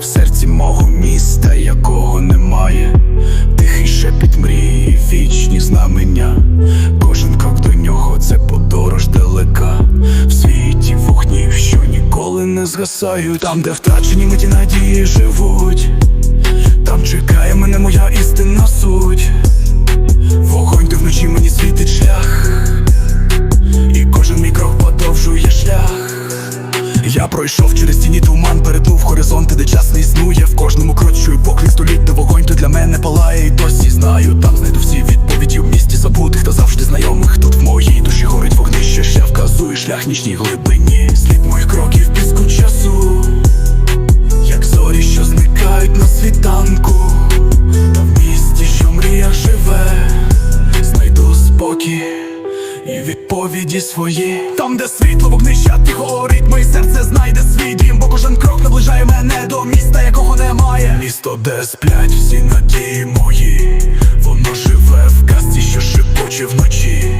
В серці мого міста, якого немає, тихий шепіт мрії, вічні знамення. Кожен до нього це подорож далека. В світі вогнів, що ніколи не згасають. Там, де втрачені миті надії живуть. Пройшов через тіні туман, перетнув горизонти, де час не існує. В кожному крочую чую поклик століть, де вогонь, то для мене палає, і досі знаю. Там знайду всі відповіді в місті забутих та завжди знайомих. Тут в моїй душі горить вогнище, ще вказує шлях нічній глибині. Слід моїх кроків піску часу, як зорі, що зникають на світанку. Свої. Там, де світло вогнища тихо горить, моє серце знайде свій дім, бо кожен крок наближає мене до міста, якого немає. Місто, де сплять всі надії мої, воно живе в казці, що шепоче вночі.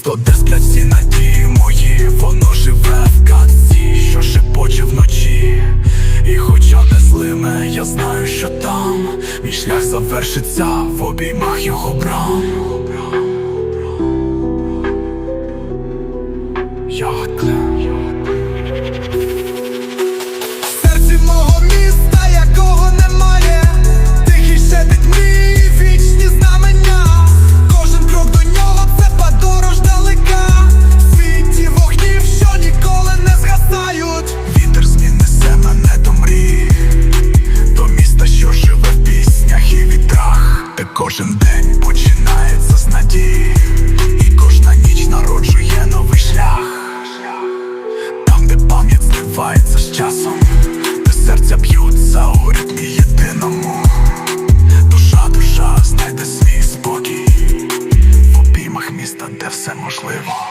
Місто, де сплять всі надії мої, воно живе в казці, що шепоче вночі. І хоча не злиме, я знаю, що там мій шлях завершиться в обіймах його брам. де все можливо.